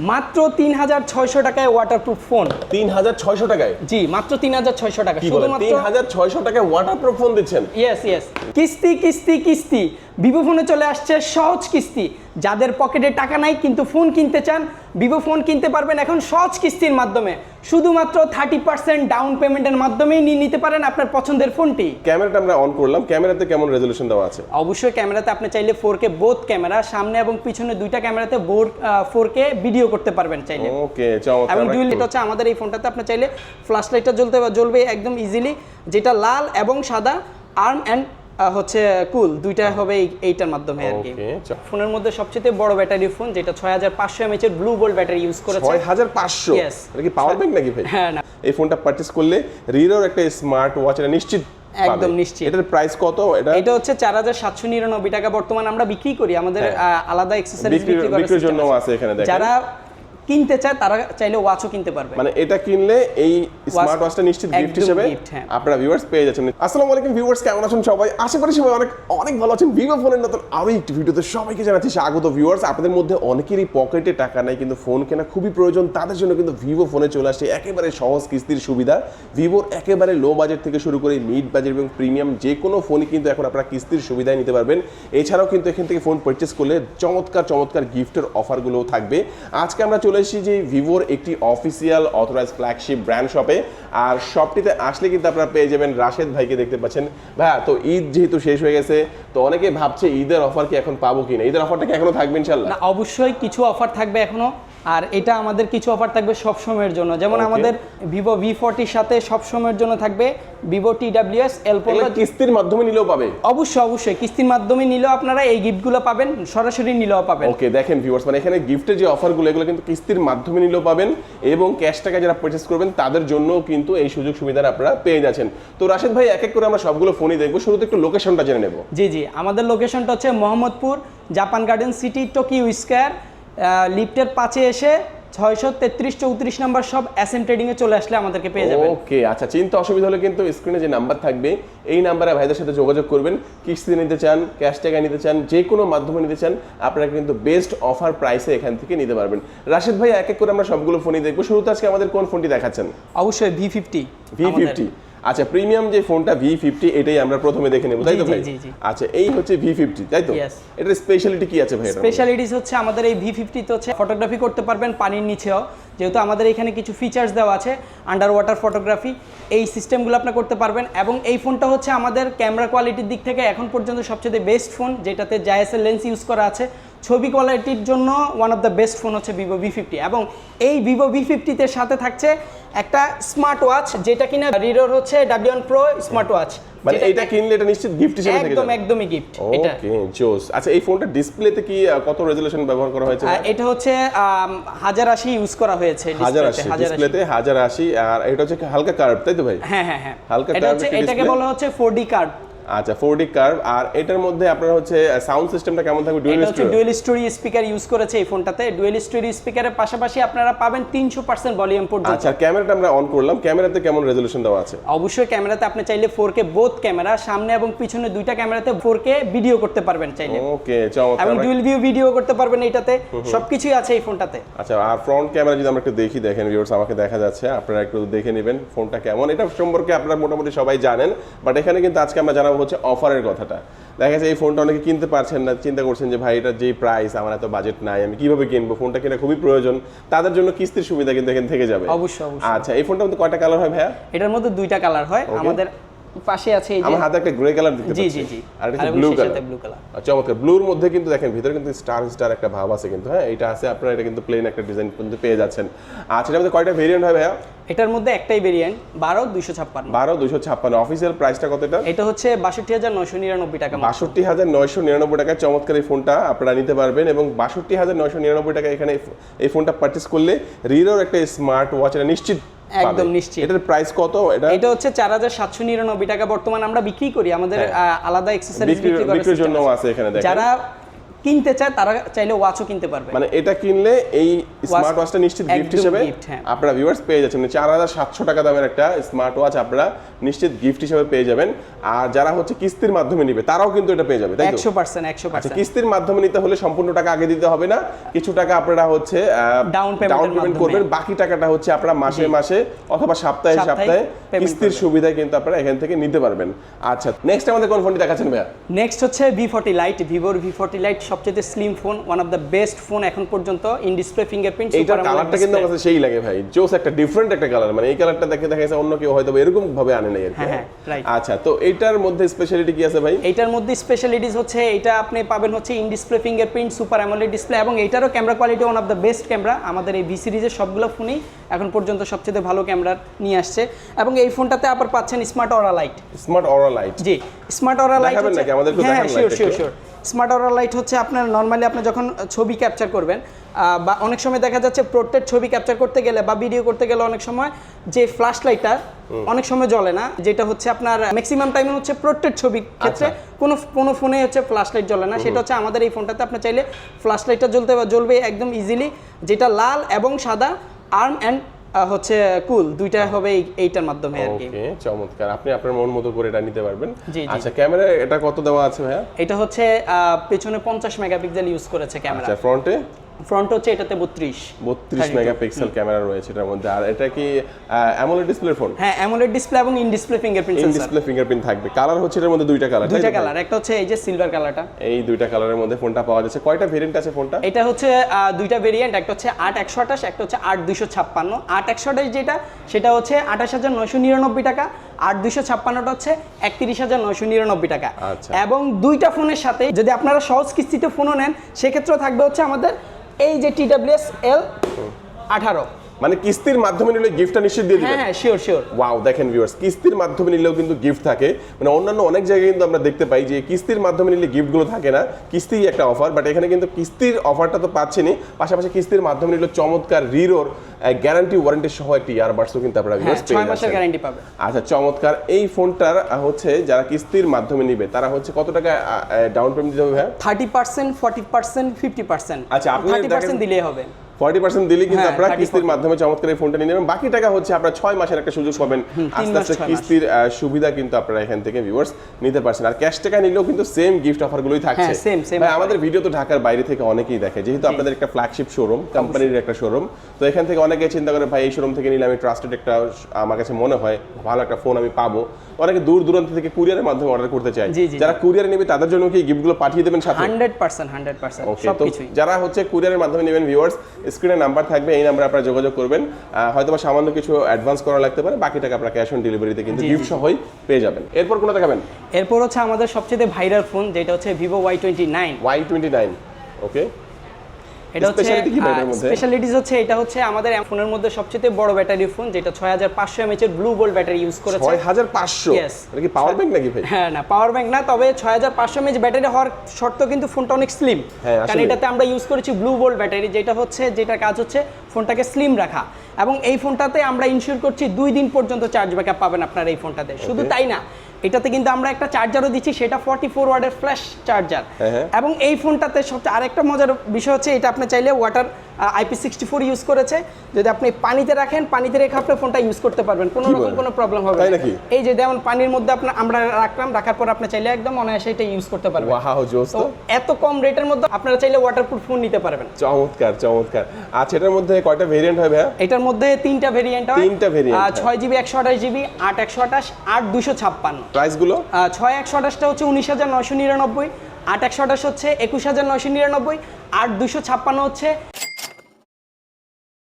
মাত্র তিন হাজার ছয়শো টাকায় ওয়াটারপ্রুফ ফোন তিন হাজার ছয়শো টাকায়? জি মাত্র তিন হাজার ছয়শো টাকা শুধুমাত্র তিন হাজার ছয়শো টাকায় ওয়াটারপ্রুফ ফোন দিচ্ছেন? ইয়েস ইয়েস কিস্তি কিস্তি কিস্তি। ভিভো ফোনে চলে আসছে সহজ কিস্তি। যাদের পকেটে টাকা নাই কিন্তু ফোন কিনতে চান ভিভো ফোন কিনতে পারবেন এখন সহজ কিস্তির মাধ্যমে। শুধুমাত্র থার্টি পার্সেন্ট ডাউন পেমেন্টের মাধ্যমেই নিয়ে নিতে পারেন আপনার পছন্দের ফোনটি ক্যামেরাটা আমরা অন করলাম। ক্যামেরাতে কেমন রেজলিউশন দেওয়া আছে? অবশ্যই ক্যামেরাতে আপনি চাইলে ফোর কে বোথ ক্যামেরা সামনে এবং পিছনে দুইটা ক্যামেরাতে বোর্ড ফোর কে ভিডিও করতে পারবেন চাইলে। ওকে এবং ডুয়েল লাইট হচ্ছে আমাদের এই ফোনটাতে আপনি চাইলে ফ্ল্যাশ লাইটটা জ্বলতে জ্বলবে একদম ইজিলি যেটা লাল এবং সাদা আর্ম অ্যান্ড হচ্ছে কুল দুইটা হবে এই- এইটার মাধ্যমে আর কি। ফোনের মধ্যে সবচেয়ে বড় ব্যাটারি ফোন যেটা ছয় হাজার পাঁচশো এমএচ এর ব্লু গোল্ড ব্যাটারি ইউজ করেছে। ছয় হাজার পাঁচশো? Yes. এটা কি পাওয়ার ব্যাংক নাকি ভাই? হ্যাঁ না। এই ফোনটা পারচেস করলে রিরোর একটা স্মার্ট ওয়াচ এটা নিশ্চিত একদম নিশ্চিত। এটার প্রাইস কত? এটা এটা হচ্ছে চার হাজার সাতশো নিরানব্বই টাকা। বর্তমান আমরা বিক্রি করি। আমাদের হ্যাঁ। আলাদা এক্সেসরিজ বিক্রি- করার আছে। আছে এখানে দেখেন। যারা কিনতে চায় তারা চাইলে ওয়াচও কিনতে পারবে। মানে এটা কিনলে এই স্মার্ট ওয়াচটা নিশ্চিত গিফট হিসেবে হ্যাঁ। আপনারা ভিউয়ার্স পেয়ে যাচ্ছেন। আসসালামু আলাইকুম ভিউয়ার্স কেমন আছেন সবাই? আশা করি সবাই অনেক অনেক ভালো আছেন। ভিভো ফোনের নতুন আরও একটি ভিডিওতে সবাইকে জানাচ্ছি স্বাগত ভিউয়ার্স আপনাদের মধ্যে অনেকেরই পকেটে টাকা নাই কিন্তু ফোন কেনা খুবই প্রয়োজন। তাদের জন্য কিন্তু ভিভো ফোনে চলে আসছে একেবারে সহজ কিস্তির সুবিধা। ভিভোর একেবারে লো বাজেট থেকে শুরু করে মিড বাজেট এবং প্রিমিয়াম যে কোনো ফোনই কিন্তু এখন আপনারা কিস্তির সুবিধায় নিতে পারবেন। এছাড়াও কিন্তু এখান থেকে ফোন পারচেস করলে চমৎকার চমৎকার গিফটের অফারগুলোও থাকবে। আজকে আমরা চলে এসেছি যে ভিভোর একটি অফিসিয়াল অথরাইজ ফ্ল্যাগশিপ ব্র্যান্ড শপে আর শপটিতে আসলে কিন্তু আপনারা পেয়ে যাবেন রাশেদ ভাইকে দেখতে পাচ্ছেন। ভাইয়া, তো ঈদ যেহেতু শেষ হয়ে গেছে, তো অনেকে ভাবছে ঈদের অফার কি এখন পাবো কিনা? ঈদের অফারটা কি এখনও থাকবে ইনশাল্লাহ না, অবশ্যই কিছু অফার থাকবে এখনও। আর এটা আমাদের কিছু অফার থাকবে সব সময়ের জন্য। যেমন আমাদের ভিভো ভি ফোরটির সাথে সব সময়ের জন্য থাকবে ভিভো টি ডাব্লিউএস এল এগুলো কিস্তির মাধ্যমে নিলেও পাবে? অবশ্যই অবশ্যই। কিস্তির মাধ্যমে নিলেও আপনারা এই গিফটগুলো পাবেন সরাসরি নিলেও পাবেন। ওকে দেখেন ভিউয়ার্স মানে এখানে গিফটের যে অফারগুলো এগুলো কিন্তু কিস্তির মাধ্যমে নিলেও পাবেন এবং ক্যাশ টাকা যারা পারচেস করবেন তাদের জন্য কিন্তু এই সুযোগ সুবিধাটা আপনারা পেয়ে যাচ্ছেন। তো রাশেদ ভাই এক এক করে আমরা সবগুলো ফোনই দেখব। শুরুতে একটু লোকেশনটা জেনে নেব। জি জি। আমাদের লোকেশনটা হচ্ছে Mohammadpur Japan garden city Tokyo square লিফটের পাশে এসে ছয়শো তেত্রিশ চৌত্রিশ নাম্বার সব এস এম ট্রেডিংয়ে চলে আসলে আমাদেরকে পেয়ে যাবেন। ওকে আচ্ছা চিন্তা অসুবিধা হলে কিন্তু স্ক্রিনে যে নাম্বার থাকবে এই নাম্বারে ভাইদের সাথে যোগাযোগ করবেন কিস্তি নিতে চান ক্যাশ টাকা নিতে চান যে কোনো মাধ্যমে নিতে চান আপনারা কিন্তু বেস্ট অফার প্রাইসে এখান থেকে নিতে পারবেন। রাশেদ ভাই এক এক করে আমরা সবগুলো ফোনই দেখব। শুরুতে আজকে আমাদের কোন ফোনটি দেখাচ্ছেন? অবশ্যই ভি ফিফটি ভি ফিফটি আচ্ছা প্রিমিয়াম যে ফোনটা ভি ফিফটি এটাই আমরা প্রথমে দেখে নেব তাই তো ভাই। আচ্ছা এই হচ্ছে ভি ফিফটি তাই তো? এটার স্পেশালিটি কি আছে ভাই? স্পেশালিটিস হচ্ছে আমাদের এই ভি ফিফটিতে হচ্ছে ফটোগ্রাফি করতে পারবেন পানির নিচেও। যেহেতু আমাদের এখানে কিছু ফিচার্স দেওয়া আছে আন্ডার ওয়াটার ফটোগ্রাফি এই সিস্টেমগুলো আপনি করতে পারবেন। এবং এই ফোনটা হচ্ছে আমাদের ক্যামেরা কোয়ালিটির দিক থেকে এখন পর্যন্ত সবচেয়ে বেস্ট ফোন যেটাতে জায়াসের লেন্স ইউজ করা আছে। ছবি কোয়ালিটির জন্য one of the best phone হচ্ছে ভিভো ভি ফিফটি এবং এই ভিভো ভি ফিফটিতে সাথে থাকছে একটা স্মার্ট ওয়াচ যেটা কিনা রিডোর হচ্ছে ডাব্লিউন প্রো স্মার্ট ওয়াচ মানে এটা কিনলে এটা নিশ্চিত গিফট হিসেবে থেকে একদম একদমই গিফট এটা। ওকে জোস। আচ্ছা এই ফোনটা ডিসপ্লেতে কি কত রেজুলেশন ব্যবহার করা হয়েছে? এটা হচ্ছে আম, হাজার আশি ইউজ করা হয়েছে ডিসপ্লেতে। ডিসপ্লেতে হাজার আশি। আর এটা হচ্ছে হালকা কার্ভ তাই তো ভাই? হ্যাঁ হ্যাঁ হ্যাঁ। হালকা এটা হচ্ছে এটাকে বলা হচ্ছে ফোর ডি কার্ড আচ্ছা ফোর ডি কার্ভ আর এটার মধ্যে আপনার হচ্ছে সাউন্ড সিস্টেমটা কেমন থাকবে? ডুয়েল এটা হচ্ছে ডুয়েল স্টোরি স্পিকার ইউজ করেছে এই ফোনটাতে ডুয়েল স্টোরি স্পিকারের পাশাপাশি আপনারা পাবেন তিনশো পার্সেন্ট ভলিউম পর্যন্ত। আচ্ছা ক্যামেরাটা আমরা অন করলাম। ক্যামেরাতে কেমন রেজুলেশন দেওয়া আছে? অবশ্যই ক্যামেরাতে আপনি চাইলে ফোর কে বোথ ক্যামেরা সামনে এবং পিছনে দুইটা ক্যামেরাতে ফোর কে ভিডিও করতে পারবেন চাইলে। ওকে চমৎকার। এবং ডুয়েল ভিউ ভিডিও করতে পারবেন এইটাতে। সবকিছুই আছে এই ফোনটাতে আচ্ছা আর ফ্রন্ট ক্যামেরা যদি আমরা একটু দেখি দেখেন ভিউয়ার্স আমাকে দেখা যাচ্ছে। আপনারা একটু দেখে নেবেন ফোনটা কেমন। এটা সম্পর্কে আপনারা মোটামুটি সবাই জানেন। বাট এখানে কিন্তু আজকে আমরা জানাব হচ্ছে অফারের কথাটা। দেখা যাচ্ছে এই ফোনটা অনেকে কিনতে পারছেন না চিন্তা করছেন যে ভাই এটার যে প্রাইস আমার এত বাজেট নাই আমি কীভাবে কিনবো? ফোনটা কিনা খুবই প্রয়োজন। তাদের জন্য কিস্তির সুবিধা কিন্তু এখান থেকে যাবে। অবশ্যই অবশ্যই। আচ্ছা এই ফোনটা মধ্যে কয়টা কালার হয় ভাইয়া? এটার মধ্যে দুইটা কালার হয়। আমাদের পাশে আছে এই যে আমার হাতে একটা গ্রে কালার দেখতে পাচ্ছি জি, জি। জি আর এটা ব্লু কালার সাথে blue color। চমৎকার ব্লুর মধ্যে কিন্তু দেখেন ভিতরে কিন্তু স্টার স্টার একটা ভাব আছে কিন্তু হ্যাঁ এটা আছে আপনারা এটা কিন্তু প্লেন একটা ডিজাইন কিন্তু পেয়ে যাচ্ছেন আচ্ছা এটার মধ্যে কয়টা ভেরিয়েন্ট হয় ভাইয়া এটার মধ্যে একটাই ভেরিয়েন্ট বারো দুইশো ছাপ্পান্ন বারো দুইশো ছাপ্পান্ন অফিসিয়াল প্রাইসটা কত এটা এটা হচ্ছে বাষট্টি হাজার নয়শো নিরানব্বই টাকা। বাষট্টি হাজার নয়শো নিরানব্বই টাকায় চমৎকার এই ফোনটা আপনারা নিতে পারবেন এবং বাষট্টি হাজার নয়শো নিরানব্বই টাকা এখানে এই ফোনটা পারচেস করলে রিরোর একটা স্মার্ট ওয়াচ এটা নিশ্চিত। একদম নিশ্চিত। এটার প্রাইস কত এটা এটা হচ্ছে চার হাজার সাতশো নিরানব্বই টাকা বর্তমান আমরা বিক্রি করি আমাদের আলাদা এক্সেসরিজ হ্যাঁ। বিক্রি- করার আছে। আছে এখানে দেখেন। যারা কিনতে চায় তারা চাইলে ওয়াচও কিনতে পারবে। মানে এটা কিনলে এই স্মার্ট ওয়াচটা নিশ্চিত গিফট হিসেবে হ্যাঁ। আপনারা ভিউয়ার্স পেয়ে যাচ্ছেন। মানে চার হাজার সাতশো টাকা দামের একটা স্মার্ট ওয়াচ আপনারা নিশ্চিত গিফট হিসেবে পেয়ে যাবেন। আর যারা হচ্ছে কিস্তির মাধ্যমে নিবে তারাও কিন্তু এটা পেয়ে যাবে তাই একশো পার্সেন্ট একশো আচ্ছা পার্সেন্ট কিস্তির মাধ্যমে নিতে হলে সম্পূর্ণ টাকা আগে দিতে হবে না। কিছু টাকা আপনারা হচ্ছে ডাউন পেমেন্ট করবেন। বাকি টাকাটা হচ্ছে আপনারা মাসে মাসে অথবা সপ্তাহে সপ্তাহে কিস্তির। সুবিধায় কিন্তু আপনারা এখান থেকে নিতে পারবেন। আচ্ছা নেক্সট আমাদের কোন ফোনটি দেখাচ্ছেন ভাইয়া? নেক্সট হচ্ছে ভি ফর্টি লাইট ভিভোর ভি ফর্টি লাইট সবচেয়ে slim phone one of the best phone এখন পর্যন্ত ইন ডিসপ্লে ফিঙ্গারপ্রিন্ট এইটার কালারটা কিন্তু আমার কাছে সেই লাগে ভাই জোস একটা ডিফারেন্ট একটা কালার মানে এই কালারটা দেখে দেখা যাচ্ছে অন্য কেউ হয়তো এরকম ভাবে আনে নাই আর কি হ্যাঁ, হ্যাঁ, আচ্ছা তো এইটার মধ্যে স্পেশালিটি কি আছে ভাই? এইটার মধ্যে স্পেশালিটিস হচ্ছে এটা আপনি পাবেন হচ্ছে in display fingerprint super AMOLED display এবং এইটারও camera quality one of the best camera আমাদের এই ভি সিরিজের সবগুলো ফোনই এখন পর্যন্ত সবচেয়ে ভালো ক্যামেরা নিয়ে আসছে। এবং এই ফোনটাতে আবার পাচ্ছেন smart aura light smart aura light জি স্মার্ট অরা লাইট হ্যাঁ sure sure sure smart aura light হচ্ছে আপনার নর্মালি আপনি যখন ছবি ক্যাপচার করবেন বা অনেক সময় দেখা যাচ্ছে প্রোটেক্ট ছবি ক্যাপচার করতে গেলে বা ভিডিও করতে গেলে অনেক সময় যে ফ্ল্যাশ লাইটটা অনেক সময় জ্বলে না যেটা হচ্ছে আপনার ম্যাক্সিমাম টাইমে হচ্ছে প্রোটেক্ট ছবি ক্ষেত্রে আচ্ছা। কোনো কোনো ফোনে হচ্ছে ফ্ল্যাশ লাইট জ্বলে না। সেটা হচ্ছে আমাদের এই ফোনটাতে আপনি চাইলে ফ্ল্যাশ লাইটটা জ্বলতে বা জ্বলবে একদম ইজিলি যেটা লাল এবং সাদা আর্ম অ্যান্ড হচ্ছে কুল দুইটা হবে এই- এইটার মাধ্যমে আর কি। ওকে চমৎকার। আপনি আপনার মন মতো করে এটা নিতে পারবেন। আচ্ছা ক্যামেরা এটা কত দেওয়া আছে ভাইয়া? এটা হচ্ছে পেছনে পঞ্চাশ মেগাপিক্সেল ইউজ করেছে ক্যামেরা। আচ্ছা ফ্রন্টে? ফ্রন্ট হচ্ছে এটাতে বত্রিশ বত্রিশ 32 মেগাপিক্সেল ক্যামেরা রয়েছে এটার মধ্যে। আর এটা কি অ্যামোলেড ডিসপ্লে ফোন হ্যাঁ অ্যামোলেড ডিসপ্লে এবং in display fingerprint in sensor display fingerprint থাকবে। কালার হচ্ছে এটার মধ্যে দুইটা কালার দুইটা কালার একটা হচ্ছে এই যে সিলভার কালারটা এই দুইটা কালারের মধ্যে ফোনটা পাওয়া যাচ্ছে। কয়টা ভেরিয়েন্ট আছে ফোনটা এটা হচ্ছে দুইটা ভেরিয়েন্ট একটা হচ্ছে আট একশো আঠাশ একটা হচ্ছে আট দুইশো ছাপ্পান্ন। আট একশো আঠাশ যেটা সেটা হচ্ছে আঠাশ হাজার নয়শো নিরানব্বই টাকা। আট দুইশো ছাপ্পান্নটা হচ্ছে একত্রিশ হাজার নয়শো নিরানব্বই টাকা। আচ্ছা। এবং দুইটা ফোনের সাথে যদি আপনারা সহজ কিস্তিতে ফোনও নেন সেক্ষেত্রেও থাকবে হচ্ছে আমাদের এই যে টি ডাব্লিউ এস এল আঠারো। মানে কিস্তির মাধ্যমে নিলে গিফটটা নিশ্চিত দিয়ে হ্যাঁ দিবেন? হ্যাঁ শিওর শিওর ওয়াও দেখেন ভিউয়ার্স কিস্তির মাধ্যমে নিলেও কিন্তু গিফট থাকে। মানে অন্যান্য অনেক জায়গায় কিন্তু আমরা দেখতে পাই যে কিস্তির মাধ্যমে নিলে গিফটগুলো থাকে না। কিস্তি একটা অফার বাট এখানে কিন্তু কিস্তির অফারটা তো পাচ্ছেনই। পাশাপাশি কিস্তির মাধ্যমে নিলে চমৎকার রিরোর গ্যারান্টি ওয়ারেন্টি সহ একটি ইয়ারবাডসও কিন্তু আপনারা হ্যাঁ viewers পেয়ে ছয় মাসের গ্যারান্টি পাবে। আচ্ছা চমৎকার। এই ফোনটার হচ্ছে যারা কিস্তির মাধ্যমে নিবে তারা হচ্ছে কত টাকা ডাউন পেমেন্ট দিতে হবে ফর্টি পার্সেন্ট ফিফটি পার্সেন্ট আচ্ছা, আপনি থার্টি পার্সেন্ট দেখেন- দিলেই হবে। ফর্টি পার্সেন্ট দিলে কিন্তু হ্যাঁ, আপনারা কিস্তির মাধ্যমে চমৎকার এই ফোনটা নিয়ে নেবেন। বাকি টাকা হচ্ছে আপনারা ছয় মাসের একটা সুযোগ পাবেন। আস্তে আস্তে কিস্তির সুবিধা কিন্তু আপনারা এখান থেকে ভিউয়ার্স নিতে পারছেন। আর ক্যাশ টাকা নিলেও কিন্তু সেম গিফট অফারগুলোই থাকছে। ভাই, আমাদের ভিডিও তো ঢাকার বাইরে থেকে অনেকেই দেখে। যেহেতু আপনাদের একটা ফ্ল্যাগশিপ শোরুম কোম্পানির একটা শোরুম তো এখান থেকে অনেকে চিন্তা করে ভাই এই শোরুম থেকে নিলে আমি ট্রাস্টেড একটা আমার কাছে মনে হয় ভালো একটা ফোন আমি পাবো। অনেকে দূর দূরান্ত থেকে কুরিয়ারের মাধ্যমে অর্ডার করতে চায়। জি, যারা কুরিয়ারে নেবে তাদের জন্য কি গিফটগুলো পাঠিয়ে দেবেন সাথে? Hundred percent hundred percent okay সব তো কিছুই। যারা হচ্ছে কুরিয়ারের মাধ্যমে নেবেন ভিউয়ার্স স্ক্রিনে নাম্বার থাকবে এই নাম্বারে আপনারা যোগাযোগ করবেন। হয়তো বা সামান্য কিছু অ্যাডভান্স করা লাগতে পারে বাকি টাকা আপনারা ক্যাশ অন ডেলিভারিতে কিন্তু গিফট সহই পেয়ে যাবেন। এরপর কোনটা দেখাবেন? এরপর হচ্ছে আমাদের সবচেয়ে ভাইরাল ফোন যেটা হচ্ছে Vivo Y twenty nine Y twenty nine okay এটা হচ্ছে? স্পেশালিটিস হচ্ছে এটা হচ্ছে আমাদের ফোনের মধ্যে সবচেয়ে বড় ব্যাটারি ফোন যেটা এর ব্লু গোল্ড ব্যাটারি ইউজ করেছে. এটা কি পাওয়ার ব্যাংক নাকি ভাই? হ্যাঁ না পাওয়ার ব্যাংক না তবে ছয় হাজার পাঁচশো এমএচ ব্যাটারি হওয়ার শর্ত কিন্তু ফোনটা অনেক স্লিম হ্যাঁ, কারণ এটাতে আমরা ইউজ করেছি ব্লু গোল্ড ব্যাটারি যেটা হচ্ছে যেটা কাজ হচ্ছে ফোনটাকে স্লিম রাখা। এবং এই ফোনটাতে আমরা ইনশিওর করছি দুই দিন পর্যন্ত চার্জ ব্যাকআপ পাবেন আপনার এই ফোনটাতে শুধু তাই না এটাতে কিন্তু আমরা একটা চার্জারও দিচ্ছি সেটা ফর্টি ফোর ওয়ার্ডের ফ্ল্যাশ চার্জার। এবং এই ফোনটাতে সবচেয়ে আরেকটা মজার বিষয় হচ্ছে এটা আপনি চাইলে water IP sixty four use করেছে। যদি আপনি পানিতে রাখেন পানিতে রেখে আপনি ফোনটা ইউজ করতে পারবেন কোনো রকম কোনো প্রবলেম হবে না। নাকি? এই যে যেমন পানির মধ্যে আপনার আমরা রাখলাম রাখার পর আপনি চাইলে একদম অনায়াসে এটা ইউজ করতে পারবেন। তো এত কম রেটের মধ্যে আপনারা চাইলে ওয়াটারপ্রুফ ফোন নিতে পারবেন। চমৎকার চমৎকার। আচ্ছা এটার মধ্যে কয়টা ভেরিয়েন্ট হবে এটার মধ্যে তিনটা ভেরিয়েন্ট হয়। তিনটা হয়। ছয় জিবি একশো আঠাশ জিবি আট একশো আঠাশ আট দুশো ছাপ্পান্ন। প্রাইসগুলো? ছয় একশো আঠাশটা হচ্ছে উনিশ হাজার নয়শো নিরানব্বই আট একশো আঠাশ হচ্ছে একুশ হাজার নয়শো নিরানব্বই আট দুশো ছাপ্পান্ন হচ্ছে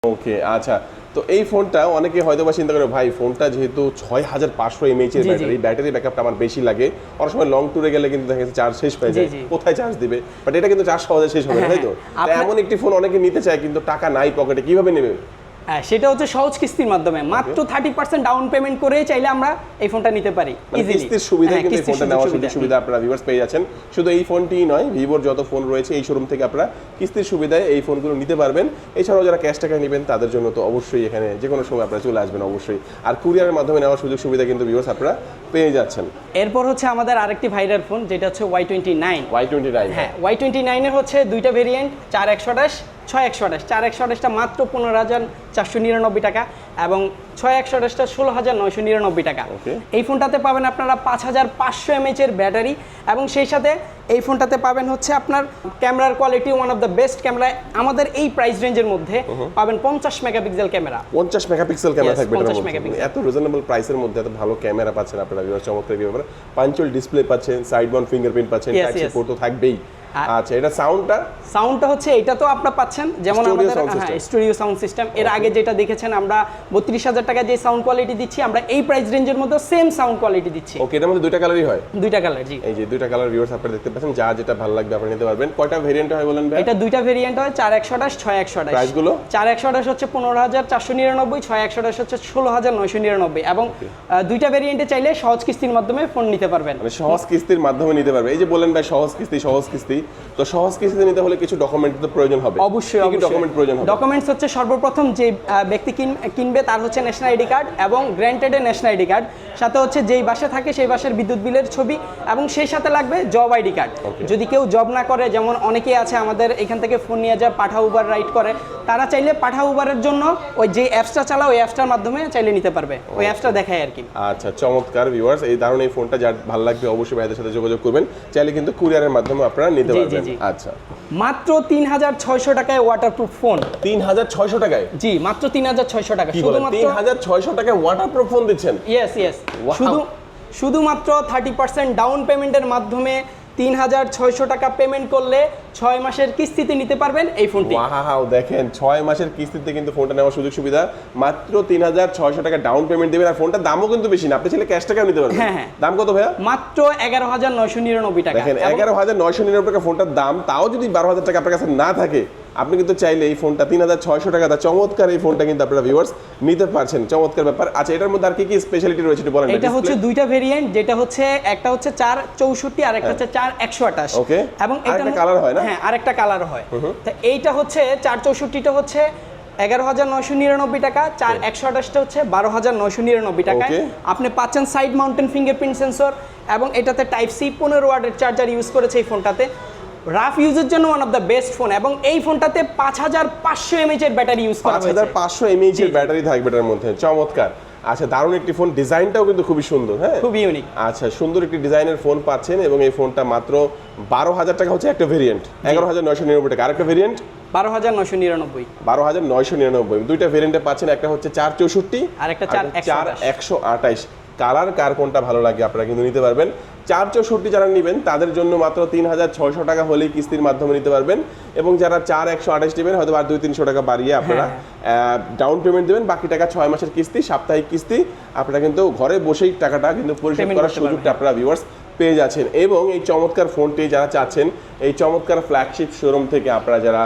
ওকে আচ্ছা। তো এই ফোনটা অনেকে হয়তো বা চিন্তা করে ভাই ফোনটা যেহেতু ছয় হাজার পাঁচশো এমএইচ এর। ব্যাটারি ব্যাটারি ব্যাকআপটা আমার বেশি লাগে। অনেক সময় লং ট্যুরে গেলে কিন্তু দেখা যাচ্ছে চার্জ শেষ হয়ে যায়। কোথায় চার্জ দিবে? বাট এটা কিন্তু চার্জ সহজে শেষ হবে তাই তো? হ্যাঁ, এমন একটি ফোন অনেকে নিতে চায় কিন্তু টাকা নাই পকেটে কীভাবে নেবে? হ্যাঁ সেটা হচ্ছে সহজ কিস্তির মাধ্যমে। মাত্র থার্টি পার্সেন্ট ডাউন পেমেন্ট করে চাইলে আমরা এই ফোনটা নিতে পারি মানে কিস্তির সুবিধা হ্যাঁ, কিন্তু এই ফোনটা নেওয়ার সুবিধা। সুযোগ সুবিধা। আপনারা ভিউয়ার্স পেয়ে যাচ্ছেন। শুধু এই ফোনটিই নয় ভিভোর যত ফোন রয়েছে এই শোরুম থেকে আপনারা কিস্তির সুবিধায় এই ফোনগুলো নিতে পারবেন। এছাড়াও যারা ক্যাশ টাকা নেবেন তাদের জন্য তো অবশ্যই এখানে যে কোনো সময় আপনারা চলে আসবেন অবশ্যই। আর কুরিয়ারের মাধ্যমে নেওয়ার সুযোগ সুবিধা কিন্তু ভিউয়ার্স আপনারা পেয়ে যাচ্ছেন। এরপর হচ্ছে আমাদের আরেকটি ভাইরাল ফোন যেটা হচ্ছে Y twenty nine Y twenty nine হ্যাঁ ওয়াই টোয়েন্টি নাইনের হচ্ছে দুইটা ভেরিয়েন্ট চার একশো ছয় একশো আঠাশ চার একশো আঠাশটা মাত্র পনেরো হাজার চারশো নিরানব্বই টাকা এবং ছয় একশো আঠাশটা ষোলো হাজার নয়শো নিরানব্বই টাকা। এই ফোনটাতে পাবেন আপনারা পাঁচ হাজার পাঁচশো এমএচের ব্যাটারি এবং সেই সাথে এই ফোনটাতে পাবেন হচ্ছে আপনার ক্যামেরার quality one of the best camera. আমাদের এই প্রাইস রেঞ্জের মধ্যে পাবেন পঞ্চাশ মেগাপিক্সেল ক্যামেরা। পঞ্চাশ মেগাপিক্সেল ক্যামেরা থাকবে এটার 50 মধ্যে। megapixel। এত রিজনেবল প্রাইসের মধ্যে এত ভালো ক্যামেরা পাচ্ছেন আপনারা চমৎকার ব্যাপার ডিসপ্লে পাচ্ছেন সাইড ওয়ান ফিঙ্গারপ্রিন্ট পাচ্ছেন. পোর্ট তো থাকবেই। আচ্ছা এটা সাউন্ডটা সাউন্ডটা হচ্ছে এটা তো আপনারা পাচ্ছেন যেমন আমাদের হ্যাঁ স্টুডিও সাউন্ড সিস্টেম এর আগে যেটা দেখেছেন আমরা বত্রিশ হাজার টাকা যে সাউন্ড কোয়ালিটি দিচ্ছি আমরা এই প্রাইস রেঞ্জের মধ্যে সেম সাউন্ড কোয়ালিটি দিচ্ছি। ওকে এটার মধ্যে দুইটা কালারই হয়? দুইটা কালার জি। এই যে দুইটা কালার ভিউয়ার্স আপনারা দেখতে পাচ্ছেন যা যেটা ভালো লাগবে আপনারা নিতে পারবেন। কয়টা ভেরিয়েন্ট হয় বলেন ভাই? এটা দুইটা ভেরিয়েন্ট হয় চার একশো আঠাশ ছয় একশো আঠাশ। গুলো? চার একশো আঠাশ হচ্ছে পনেরো হাজার চারশো নিরানব্বই ছয় একশো আঠাশ হচ্ছে ষোলো হাজার নয়শো নিরানব্বই। এবং দুইটা ভেরিয়েন্টে চাইলে সহজ কিস্তির মাধ্যমে ফোন নিতে পারবেন। মানে সহজ কিস্তির মাধ্যমে নিতে পারবে। এই যে বলেন ভাই সহজ কিস্তি সহজ কিস্তি। তো সহজ কিস্তিতে নিতে হলে কিছু ডকুমেন্ট তো প্রয়োজন হবে। অবশ্যই কি ডকুমেন্ট প্রয়োজন হবে? ডকুমেন্টস হচ্ছে সর্বপ্রথম যে ব্যক্তি কিন- কিনবে তার হচ্ছে ন্যাশনাল আইডি কার্ড এবং গ্র্যান্টেডের ন্যাশনাল আইডি কার্ড সাথে হচ্ছে যেই বাসা থাকে সেই বাসার বিদ্যুৎ বিলের ছবি এবং সেই সাথে লাগবে জব আইডি কার্ড যদি কেউ জব না করে যেমন অনেকেই আছে আমাদের এখান থেকে ফোন নিয়ে যায় পাঠা উবার রাইড করে তারা চাইলে পাঠা উবারের জন্য ওই যে অ্যাপসটা চালা ওই অ্যাপসটার মাধ্যমে চাইলে নিতে পারবে। ওই অ্যাপসটা দেখায় আর কি। আচ্ছা চমৎকার ভিউয়ার্স এই দারুণ এই ফোনটা যার ভালো লাগবে অবশ্যই ভাইদের সাথে যোগাযোগ করবেন। চাইলে কিন্তু কুরিয়ারের মাধ্যমে আপনারা নিতে জি, জি, পারবেন। জি। আচ্ছা। মাত্র তিন হাজার ছয়শো টাকায় ওয়াটারপ্রুফ ফোন তিন হাজার ছয়শো টাকায়? জি মাত্র তিন হাজার ছয়শো টাকা। শুধুমাত্র তিন হাজার ছয়শো টাকায় ওয়াটারপ্রুফ ফোন দিচ্ছেন? ইয়েস ইয়েস শুধু শুধুমাত্র থার্টি পার্সেন্ট ডাউন পেমেন্টের মাধ্যমে তিন হাজার ছয়শো টাকা পেমেন্ট করলে ছয় মাসের কিস্তিতে নিতে পারবেন এই ফোনটি। ওয়াও দেখেন ছয় মাসের কিস্তিতে কিন্তু ফোনটা নেওয়ার সুযোগ সুবিধা। মাত্র তিন হাজার ছয়শো টাকা ডাউন পেমেন্ট দেবেন আর ফোনটার দামও কিন্তু বেশি না। আপনি ছেলে ক্যাশ টাকা নিতে পারবেন। হ্যাঁ, হ্যাঁ। দাম কত ভাইয়া? মাত্র এগারো হাজার নয়শো নিরানব্বই টাকা। দেখেন এগারো হাজার নয়শো নিরানব্বই টাকা ফোনটার দাম তাও যদি বারো হাজার টাকা আপনার কাছে না থাকে আপনি কিন্তু চাইলে এই ফোনটা তিন হাজার ছয়শো টাকা চমৎকার এই ফোনটা কিন্তু আপনারা ভিউয়ার্স নিতে পারছেন। চমৎকার ব্যাপার। আচ্ছা এটার মধ্যে আর কি কি স্পেশালিটি রয়েছে একটু বলেন এটা হচ্ছে দুইটা ভেরিয়েন্ট যেটা হচ্ছে একটা হচ্ছে চার চৌষট্টি আর একটা হচ্ছে চার একশো আঠাশ। হ্যাঁ। Okay. এবং এটার- colour হয় না? হ্যাঁ আরেকটা কালার হয়। তা এইটা হচ্ছে চার চৌষট্টিটা হচ্ছে এগারো হাজার নয়শো নিরানব্বই টাকা চার একশো আঠাশটা হচ্ছে বারো হাজার নয়শো নিরানব্বই টাকায়। আপনি পাচ্ছেন সাইড মাউন্টেন ফিঙ্গারপ্রিন্ট সেন্সর এবং এটাতে টাইপ সি পনেরো ওয়ার্ডের চার্জার ইউজ করেছে এই ফোনটাতে। রাফ ইউজের জন্য one of the best phone এবং এই ফোনটাতে পাঁচ হাজার পাঁচশো এমএচ এর ব্যাটারি ইউজ করা পাঁচ হাজার হয়েছে পাঁচশো এমএইচ এর ব্যাটারি থাকবে এটার মধ্যে। চমৎকার। আচ্ছা দারুণ একটি ফোন ডিজাইনটাও কিন্তু খুবই সুন্দর হ্যাঁ? খুবই ইউনিক আচ্ছা সুন্দর একটি ডিজাইনের ফোন পাচ্ছেন এবং এই ফোনটা মাত্র বারো হাজার টাকা হচ্ছে একটা ভেরিয়েন্ট এগারো হাজার নয়শো নিরানব্বই টাকা। আরেকটা ভেরিয়েন্ট বারো হাজার নয়শো নিরানব্বই। বারো হাজার নয়শো নিরানব্বই। দুইটা ভেরিয়েন্টে পাচ্ছেন। একটা হচ্ছে চার চৌষট্টি আরেকটা চার চার একশো আঠাইশ কালার কার কোনটা ভালো লাগে আপনারা কিন্তু নিতে পারবেন। চার চৌষট্টি যারা নেবেন তাদের জন্য মাত্র তিন হাজার ছয়শো টাকা হলেই কিস্তির মাধ্যমে নিতে পারবেন। এবং যারা চার একশো আঠাশ নেবেন হয়তো আর দুই তিনশো টাকা বাড়িয়ে আপনারা ডাউন পেমেন্ট দেবেন বাকি টাকা ছয় মাসের কিস্তি সাপ্তাহিক কিস্তি। আপনারা কিন্তু ঘরে বসেই টাকাটা কিন্তু পরিশোধ করার সুযোগটা আপনারা ভিউয়ার্স পেয়ে যাচ্ছেন। এবং এই চমৎকার ফোনটি যারা চাচ্ছেন এই চমৎকার ফ্ল্যাগশিপ শোরুম থেকে আপনারা যারা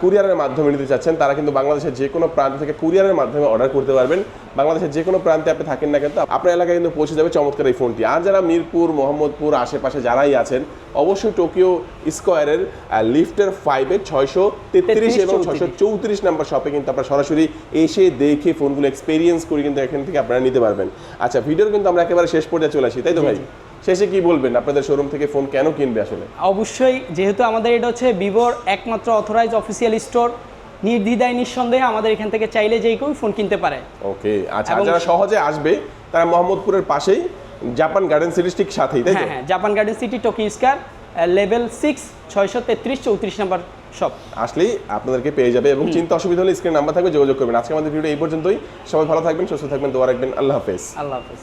কুরিয়ারের মাধ্যমে নিতে চাচ্ছেন তারা কিন্তু বাংলাদেশের যে কোনো প্রান্ত থেকে কুরিয়ারের মাধ্যমে অর্ডার করতে পারবেন। বাংলাদেশের যে কোনো প্রান্তে আপনি থাকেন না কিন্তু আপনার এলাকায় কিন্তু পৌঁছে যাবে চমৎকার এই ফোনটি। আর যারা মিরপুর মোহাম্মদপুর আশেপাশে যারাই আছেন অবশ্যই টোকিও স্কোয়ারের লিফটের ফাইভে ছয়শো তেত্রিশ এবং 33, ছয়শো চৌত্রিশ নাম্বার শপে কিন্তু আপনারা সরাসরি এসে দেখে ফোনগুলো এক্সপিরিয়েন্স করে কিন্তু এখান থেকে আপনারা নিতে পারবেন। আচ্ছা ভিডিওর কিন্তু আমরা একেবারে শেষ পর্যায়ে চলে আসি তাই তো ভাই? শেষে কি বলবেন? আপনাদের শোরুম থেকে ফোন কেন কিনবে আসলে? অবশ্যই যেহেতু আমাদের এটা হচ্ছে ভিভোর একমাত্র অথরাইজ অফিসিয়াল স্টোর নির্দ্বিধায় নিঃসন্দেহে আমাদের এখান থেকে চাইলে যে কেউ ফোন কিনতে পারে। ওকে আচ্ছা যারা সহজে আসবে তারা মোহাম্মদপুরের পাশেই জাপান গার্ডেন সিটির ঠিক সাথেই তাই হ্যাঁ হ্যাঁ Japan garden city Tokyo square level six ছয়শো তেত্রিশ চৌত্রিশ নাম্বার শপ আসলেই আপনাদেরকে পেয়ে যাবে এবং চিন্তা অসুবিধা হলে স্ক্রিন নাম্বার থাকবে যোগাযোগ করবেন। আজকে আমাদের ভিডিও এই পর্যন্তই। সবাই ভালো থাকবেন সুস্থ থাকবেন দোয়া রাখবেন। আল্লাহ হাফেজ। আল্লাহ হাফেজ।